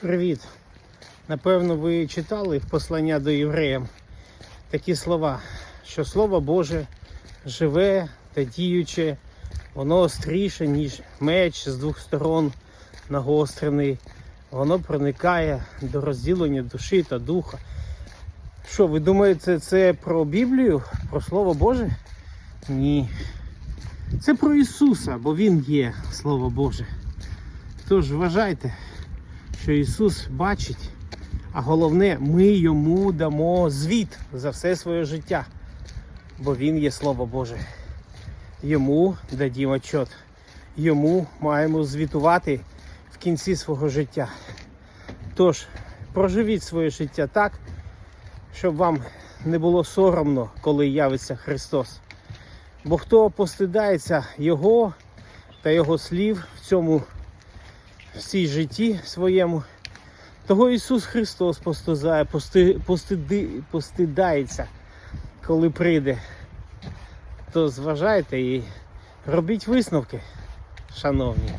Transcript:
Привіт! Напевно, ви читали в послання до євреям такі слова, що Слово Боже живе та діюче, воно остріше, ніж меч з двох сторон нагострений, воно проникає до розділення душі та духа. Що, ви думаєте, це про Біблію, про Слово Боже? Ні. Це про Ісуса, бо Він є Слово Боже. Тож вважайте, що Ісус бачить, а головне, ми йому дамо звіт за все своє життя, бо Він є Слово Боже. Йому дадімо отчет. Йому маємо звітувати в кінці свого життя. Тож, проживіть своє життя так, щоб вам не було соромно, коли явиться Христос. Бо хто постидається Його та Його слів в цьому в цій житті своєму, того Ісус Христос постизає, пости, постиди, постидається, коли прийде. То зважайте і робіть висновки, шановні.